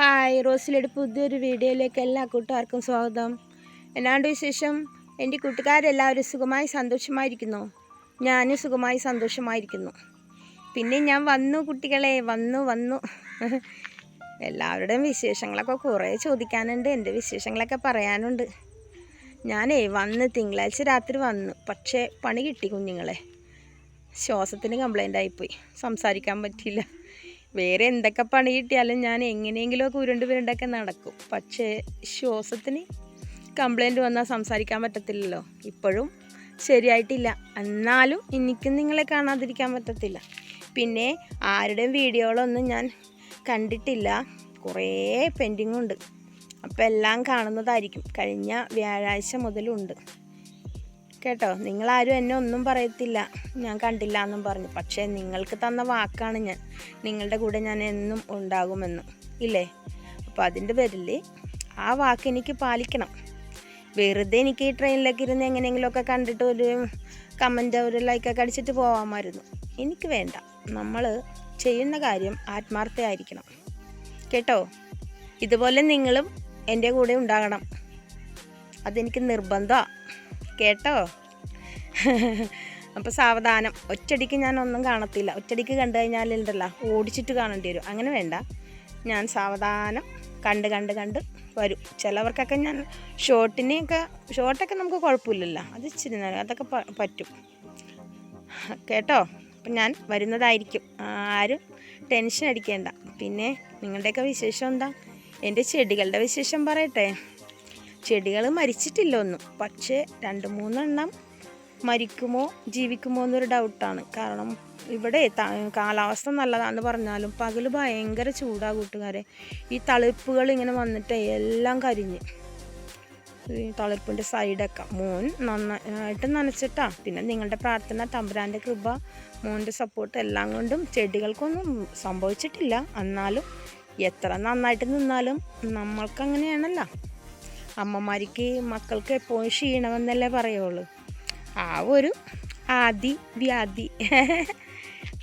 Hi റോസിലയുടെ പുതിയൊരു വീഡിയോയിലേക്ക് എല്ലാ കൂട്ടുകാർക്കും സ്വാഗതം. എന്നാണ്ട് വിശേഷം? എന്റെ കൂട്ടുകാരെല്ലാവരും സുഖമായി സന്തോഷമായിരിക്കുന്നു. ഞാനും സുഖമായി സന്തോഷമായിരിക്കുന്നു. പിന്നെ ഞാൻ വന്നു കുട്ടികളെ വന്നു വന്നു. എല്ലാവരുടെയും വിശേഷങ്ങളൊക്കെ കുറേ ചോദിക്കാനുണ്ട് എന്റെ വിശേഷങ്ങളൊക്കെ പറയാനുണ്ട്. ഞാനേ വന്ന് തിങ്കളാഴ്ച രാത്രി വന്നു. പക്ഷേ പണി കിട്ടി കുഞ്ഞുങ്ങളെ. ശ്വാസത്തിന് കംപ്ലൈന്റ് ആയിപ്പോയി. സംസാരിക്കാൻ പറ്റിയില്ല. വേറെ എന്തൊക്കെ പണി കിട്ടിയാലും ഞാൻ എങ്ങനെയെങ്കിലുമൊക്കെ ഉരുണ്ട് വിരുണ്ടൊക്കെ നടക്കും. പക്ഷേ ശ്വാസത്തിന് കംപ്ലൈന്റ് വന്നാൽ സംസാരിക്കാൻ പറ്റത്തില്ലല്ലോ. ഇപ്പോഴും ശരിയായിട്ടില്ല. എന്നാലും എനിക്കും നിങ്ങളെ കാണാതിരിക്കാൻ പറ്റത്തില്ല. പിന്നെ ആരുടെയും വീഡിയോകളൊന്നും ഞാൻ കണ്ടിട്ടില്ല. കുറേ പെൻഡിങ്ങുണ്ട് അപ്പോൾ എല്ലാം കാണുന്നതായിരിക്കും. കഴിഞ്ഞ വ്യാഴാഴ്ച മുതലുണ്ട്. കേട്ടോ നിങ്ങളാരും എന്നെ ഒന്നും പറയത്തില്ല. ഞാൻ കണ്ടില്ല എന്നും പറഞ്ഞു. പക്ഷേ നിങ്ങൾക്ക് തന്ന വാക്കാണ് ഞാൻ. നിങ്ങളുടെ കൂടെ ഞാൻ എന്നും ഉണ്ടാകുമെന്നും. ഇല്ലേ? അപ്പോൾ അതിന്റെ പേരിൽ ആ വാക്ക് എനിക്ക് പാലിക്കണം. വെറുതെ എനിക്ക് ഈ ട്രെയിനിലൊക്കെ ഇരുന്ന് എങ്ങനെയെങ്കിലുമൊക്കെ കണ്ടിട്ട് ഒരു കമന്റ് ഒരു ലൈക്കൊക്കെ അടിച്ചിട്ട് പോകാമായിരുന്നു എനിക്ക് വേണ്ട. നമ്മൾ ചെയ്യുന്ന കാര്യം ആത്മാർത്ഥയായിരിക്കണം. കേട്ടോ? ഇതുപോലെ നിങ്ങളും എന്റെ കൂടെ ഉണ്ടാകണം. അതെനിക്ക് നിർബന്ധമാണ് കേട്ടോ? അപ്പോൾ സാവധാനം. ഒറ്റടിക്ക് ഞാൻ ഒന്നും കാണത്തില്ല. ഒറ്റടിക്ക് കണ്ടു കഴിഞ്ഞാലുണ്ടല്ലോ ഓടിച്ചിട്ട് കാണേണ്ടി വരും. അങ്ങനെ വേണ്ട. ഞാൻ സാവധാനം കണ്ട് കണ്ട് കണ്ട് വരും. ചിലവർക്കൊക്കെ ഞാൻ ഷോർട്ടിനെയൊക്കെ ഷോർട്ടൊക്കെ നമുക്ക് കുഴപ്പമില്ലല്ലോ. അത് ഇച്ചിരി നേരം അതൊക്കെ പറ്റും. കേട്ടോ? അപ്പം ഞാൻ വരുന്നതായിരിക്കും. ആരും ടെൻഷൻ അടിക്കേണ്ട. പിന്നെ നിങ്ങളുടെയൊക്കെ വിശേഷം എന്താ? എന്റെ ചെടികളുടെ വിശേഷം പറയട്ടെ. ചെടികൾ മരിച്ചിട്ടില്ല ഒന്നും പക്ഷേ രണ്ട് മൂന്നെണ്ണം മരിക്കുമോ ജീവിക്കുമോ എന്നൊരു ഡൗട്ടാണ്. കാരണം ഇവിടെ കാലാവസ്ഥ നല്ലതാണെന്ന് പറഞ്ഞാലും പകൽ ഭയങ്കര ചൂടാ കൂട്ടുകാരെ. ഈ തളിപ്പുകൾ ഇങ്ങനെ വന്നിട്ട് എല്ലാം കരിഞ്ഞ്. തളിപ്പിന്റെ സൈഡൊക്കെ. മോൻ നന്നായിട്ട് നനച്ചിട്ടാ. പിന്നെ നിങ്ങളുടെ പ്രാർത്ഥന തമ്പുരാന്റെ കൃപ മോന്റെ സപ്പോർട്ട് എല്ലാം കൊണ്ടും ചെടികൾക്കൊന്നും സംഭവിച്ചിട്ടില്ല. എന്നാലും എത്ര നന്നായിട്ട് നിന്നാലും നമ്മൾക്കങ്ങനെയാണല്ലോ. അമ്മമാർക്ക് മക്കൾക്ക് എപ്പോഴും ക്ഷീണമെന്നല്ലേ പറയുള്ളൂ. ആ ഒരു ആദി വ്യാധി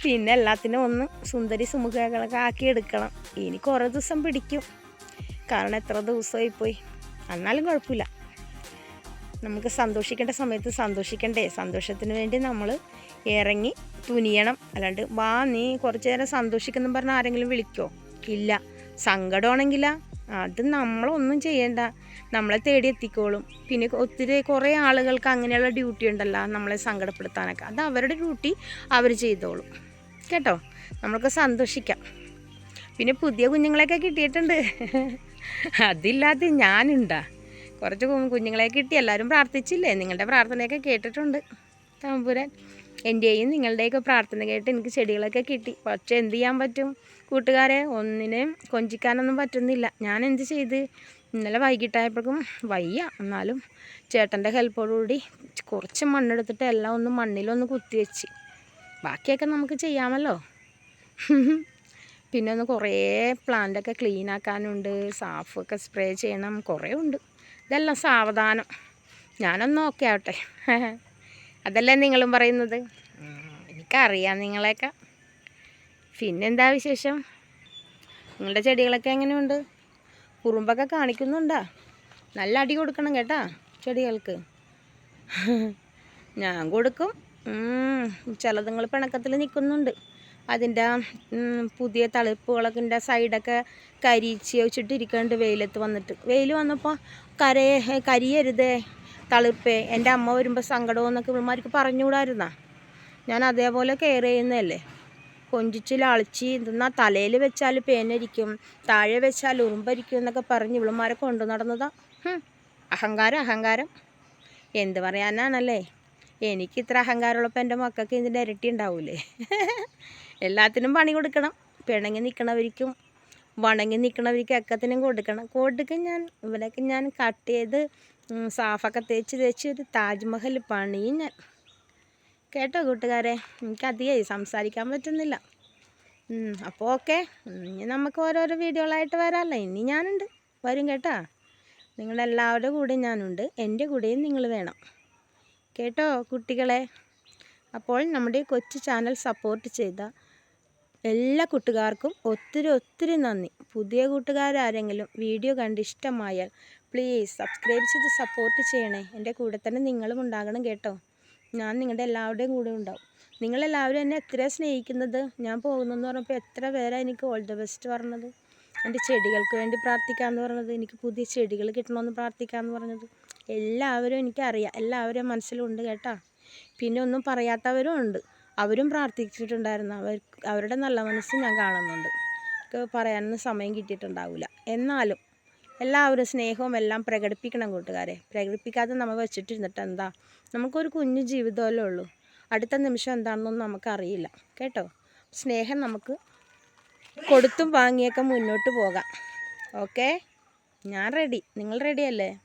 പിന്നെ എല്ലാത്തിനും ഒന്ന് സുന്ദരി സുമുഖകളൊക്കെ ആക്കി എടുക്കണം. ഇനി കുറേ ദിവസം പിടിക്കും. കാരണം എത്ര ദിവസമായി പോയി എന്നാലും കുഴപ്പമില്ല. നമുക്ക് സന്തോഷിക്കേണ്ട സമയത്ത് സന്തോഷിക്കണ്ടേ. സന്തോഷത്തിന് വേണ്ടി നമ്മൾ ഇറങ്ങി തുനിയണം. അല്ലാണ്ട് വാ നീ കുറച്ച് നേരം സന്തോഷിക്കുന്നു പറഞ്ഞാൽ ആരെങ്കിലും വിളിക്കോ? ഇല്ല. സങ്കടമാണെങ്കിലാ. അത് നമ്മളൊന്നും ചെയ്യണ്ട. നമ്മളെ തേടി എത്തിക്കോളും. പിന്നെ ഒത്തിരി കുറേ ആളുകൾക്ക് അങ്ങനെയുള്ള ഡ്യൂട്ടി ഉണ്ടല്ലോ നമ്മളെ സങ്കടപ്പെടുത്താനൊക്കെ. അത് അവരുടെ ഡ്യൂട്ടി അവർ ചെയ്തോളും. കേട്ടോ? നമ്മൾക്ക് സന്തോഷിക്കാം. പിന്നെ പുതിയ കുഞ്ഞുങ്ങളെയൊക്കെ കിട്ടിയിട്ടുണ്ട്. അതില്ലാതെ ഞാനുണ്ടാ. കുറച്ച് കുഞ്ഞുങ്ങളെ കിട്ടി. എല്ലാവരും പ്രാർത്ഥിച്ചില്ലേ? നിങ്ങളുടെ പ്രാർത്ഥനയൊക്കെ കേട്ടിട്ടുണ്ട് തമ്പുരാൻ. എന്റെയും നിങ്ങളുടെയൊക്കെ പ്രാർത്ഥന കേട്ട് എനിക്ക് ചെടികളൊക്കെ കിട്ടി. പക്ഷേ എന്ത് ചെയ്യാൻ പറ്റും? കൂട്ടുകാരെ ഒന്നിനെയും കൊഞ്ചിക്കാനൊന്നും പറ്റുന്നില്ല. ഞാൻ എന്ത് ചെയ്ത്? ഇന്നലെ വൈകിട്ടായപ്പോഴേക്കും വയ്യ. എന്നാലും ചേട്ടന്റെ ഹെൽപ്പോടുകൂടി കുറച്ച് മണ്ണെടുത്തിട്ട് എല്ലാം ഒന്ന് മണ്ണിലൊന്ന് കുത്തിവെച്ച് ബാക്കിയൊക്കെ നമുക്ക് ചെയ്യാമല്ലോ. പിന്നെ ഒന്ന് കുറേ പ്ലാന്റൊക്കെ ക്ലീൻ ആക്കാനുണ്ട്. സാഫൊക്കെ സ്പ്രേ ചെയ്യണം. കുറേ ഉണ്ട്. ഇതെല്ലാം സാവധാനം. ഞാനൊന്ന് ഓക്കെ ആവട്ടെ. അതല്ലേ നിങ്ങളും പറയുന്നത്? എനിക്കറിയാം നിങ്ങളെയൊക്കെ. പിന്നെന്താ വിശേഷം? നിങ്ങളുടെ ചെടികളൊക്കെ എങ്ങനെയുണ്ട്? കുറുമ്പൊക്കെ കാണിക്കുന്നുണ്ടോ? നല്ല അടി കൊടുക്കണം കേട്ടാ ചെടികൾക്ക്. ഞാൻ കൊടുക്കും. ചിലതുങ്ങൾ പിണക്കത്തിൽ നിൽക്കുന്നുണ്ട് അതിന്റെ പുതിയ തളിപ്പുകളൊക്കെ സൈഡൊക്കെ കരിച്ച് വെച്ചിട്ടിരിക്കുന്നുണ്ട് വെയിലത്ത് വന്നിട്ട്. വെയിൽ വന്നപ്പോൾ കരയെ കരിയരുതേ. തളിർപ്പേ എന്റെ അമ്മ വരുമ്പോൾ സങ്കടമെന്നൊക്കെ ഇവന്മാർക്ക് പറഞ്ഞുകൂടായിരുന്നാ? ഞാൻ അതേപോലെ കെയർ ചെയ്യുന്നതല്ലേ? കൊഞ്ചിച്ച് ലാളിച്ച് എന്തെന്നാ തലയിൽ വെച്ചാൽ പേനരിക്കും താഴെ വെച്ചാൽ ഉറുമ്പരിക്കും എന്നൊക്കെ പറഞ്ഞ് ഇവളുമാരെ കൊണ്ടു നടന്നതാ. അഹങ്കാരം അഹങ്കാരം. എന്ത് പറയാനാണല്ലേ? എനിക്ക് ഇത്ര അഹങ്കാരമുള്ളപ്പോൾ എന്റെ മക്കൾക്ക് ഇതിന്റെ ഇരട്ടി ഉണ്ടാവൂലേ? എല്ലാത്തിനും പണി കൊടുക്കണം. പിണങ്ങി നിൽക്കണവർക്കും വണങ്ങി നിൽക്കണവർക്കും ഒക്കത്തിനും കൊടുക്കണം. കൊടുക്കും ഞാൻ. ഇവരൊക്കെ ഞാൻ കട്ട് ചെയ്ത് സാഫൊക്കെ തേച്ച് തേച്ച് ഒരു താജ്മഹൽ പണിയും ഞാൻ കേട്ടോ കൂട്ടുകാരെ എനിക്കധികമായി സംസാരിക്കാൻ പറ്റുന്നില്ല. അപ്പോൾ ഓക്കെ. ഇനി നമുക്ക് ഓരോരോ വീഡിയോകളായിട്ട് വരാമല്ലോ ഇനി ഞാനുണ്ട്. വരും കേട്ടോ. നിങ്ങളെല്ലാവരുടെ കൂടെ ഞാനുണ്ട്. എന്റെ കൂടെയും നിങ്ങൾ വേണം. കേട്ടോ കുട്ടികളെ? അപ്പോൾ നമ്മുടെ കൊച്ചു ചാനൽ സപ്പോർട്ട് ചെയ്ത എല്ലാ കൂട്ടുകാർക്കും ഒത്തിരി ഒത്തിരി നന്ദി. പുതിയ കൂട്ടുകാരാരെങ്കിലും വീഡിയോ കണ്ട് ഇഷ്ടമായാൽ പ്ലീസ് സബ്സ്ക്രൈബ് ചെയ്ത് സപ്പോർട്ട് ചെയ്യണേ. എന്റെ കൂടെ തന്നെ നിങ്ങളും ഉണ്ടാകണം കേട്ടോ. ഞാൻ നിങ്ങളുടെ എല്ലാവരുടെയും കൂടെ ഉണ്ടാവും. നിങ്ങളെല്ലാവരും എന്നെ എത്ര സ്നേഹിക്കുന്നത്? ഞാൻ പോകുന്നെന്ന് പറഞ്ഞപ്പോൾ എത്ര പേരാണ് എനിക്ക് ഓൾ ദ ബെസ്റ്റ് പറഞ്ഞത്? എന്റെ ചെടികൾക്ക് വേണ്ടി പ്രാർത്ഥിക്കാമെന്ന് പറഞ്ഞത്. എനിക്ക് പുതിയ ചെടികൾ കിട്ടണമെന്ന് പ്രാർത്ഥിക്കാമെന്ന് പറഞ്ഞത്. എല്ലാവരും എനിക്കറിയാം. എല്ലാവരും മനസ്സിലുണ്ട് കേട്ടോ. പിന്നെ ഒന്നും പറയാത്തവരും ഉണ്ട്. അവരും പ്രാർത്ഥിച്ചിട്ടുണ്ടായിരുന്നു. അവർ അവരുടെ നല്ല മനസ്സ് ഞാൻ കാണുന്നുണ്ട്. ഒക്കെ പറയാനൊന്നും സമയം കിട്ടിയിട്ടുണ്ടാവില്ല എന്നാലും എല്ലാവരും സ്നേഹവും എല്ലാം പ്രകടിപ്പിക്കണം കൂട്ടുകാരെ. പ്രകടിപ്പിക്കാതെ നമ്മൾ വെച്ചിട്ടിരുന്നിട്ട് എന്താ? നമുക്കൊരു കുഞ്ഞു ജീവിതമല്ലേ ഉള്ളൂ. അടുത്ത നിമിഷം എന്താണെന്നൊന്നും നമുക്കറിയില്ല. കേട്ടോ? സ്നേഹം നമുക്ക് കൊടുത്തും വാങ്ങിയൊക്കെ മുന്നോട്ട് പോകാം. ഓക്കെ? ഞാൻ റെഡി നിങ്ങൾ റെഡിയല്ലേ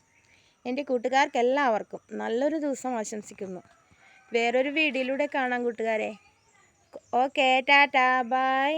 എന്റെ കൂട്ടുകാർക്ക് എല്ലാവർക്കും നല്ലൊരു ദിവസം ആശംസിക്കുന്നു. വേറൊരു വീഡിയോയിലൂടെ കാണാം കൂട്ടുകാരെ. Okay tata bye